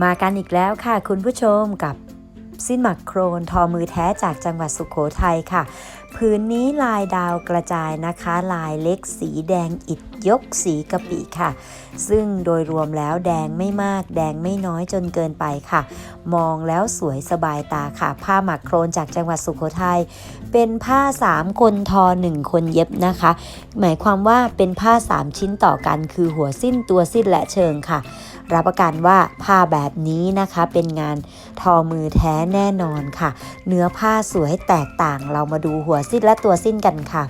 มากันอีกแล้วค่ะคุณผู้ชมกับ สิ้นหมักโครนทอมือแท้จากจังหวัดสุขโขทัยค่ะพื้นนี้ลายดาวกระจายนะคะ ลายเล็กสีแดงอิดยกสีกะปิค่ะ ซึ่งโดยรวมแล้วแดงไม่มาก แดงไม่น้อยจนเกินไปค่ะ มองแล้วสวยสบายตาค่ะ ผ้าหมักโครนจากจังหวัดสุขโขทัยเป็นผ้า 3 คนทอ 1 คนเย็บนะคะ หมายความว่าเป็นผ้า 3 ชิ้นต่อกัน คือหัวสิ้นตัวสิ้นและเชิงค่ะ รับประกันว่าผ้าแบบนี้นะคะเป็นงานทอมือแท้แน่นอนค่ะ เนื้อผ้าสวยแตกต่าง เรามาดูหัวสิ้นและตัวสิ้นกันค่ะ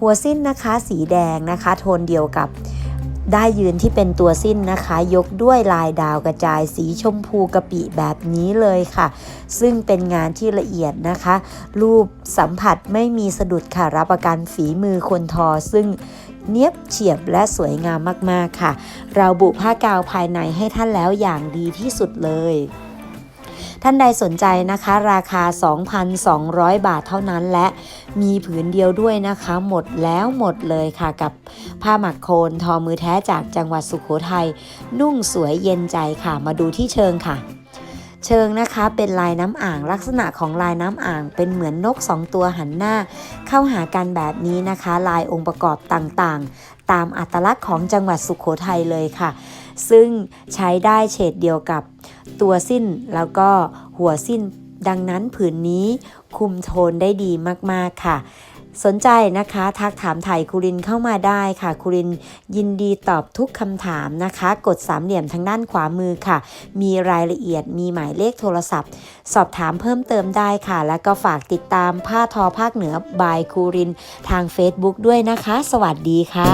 หัวสิ้นนะคะสีแดงนะคะ โทนเดียวกับได้ยืนที่เป็นตัวสิ้นนะคะ ยกด้วยลายดาวกระจายสีชมพูกะปิแบบนี้เลยค่ะ ซึ่งเป็นงานที่ละเอียดนะคะ รูปสัมผัสไม่มีสะดุดค่ะ รับประกันฝีมือคนทอ ซึ่งเนียบเฉียบและสวยงามมากๆค่ะ เราบุผ้ากาวภายในให้ท่านแล้วอย่างดีที่สุดเลย ท่านใดสนใจนะคะ ราคา 2,200 บาทเท่านั้นและมีผืนเดียวด้วยนะคะ หมดแล้วหมดเลยค่ะกับผ้าหมักโคนทอมือแท้จากจังหวัดสุขโขทัยนุ่งสวยเย็นใจค่ะ มาดูที่เชิงค่ะเชิงนะคะเป็นลายน้ำอ่างลักษณะของลายน้ำอ่างเป็นเหมือนนกสองตัวหันหน้า เข้าหากันแบบนี้นะคะ ลายองค์ประกอบต่างๆ ตามอัตลักษณ์ของจังหวัดสุขโขทัยเลยค่ะ ซึ่งใช้ได้เฉดเดียวกับ ตัวสิ้นแล้วก็หัวสิ้น ดังนั้นผืนนี้คุมโทนได้ดีมากๆค่ะ สนใจนะคะทักถามไถ่คุรินเข้ามาได้ค่ะคุรินยินดีตอบทุกคำถามนะคะ กดสามเหลี่ยมทางด้านขวามือค่ะ มีรายละเอียดมีหมายเลขโทรศัพท์ สอบถามเพิ่มเติมได้ค่ะ แล้วก็ฝากติดตามผ้าทอภาคเหนือบายคูรินทาง Facebook ด้วยนะคะ สวัสดีค่ะ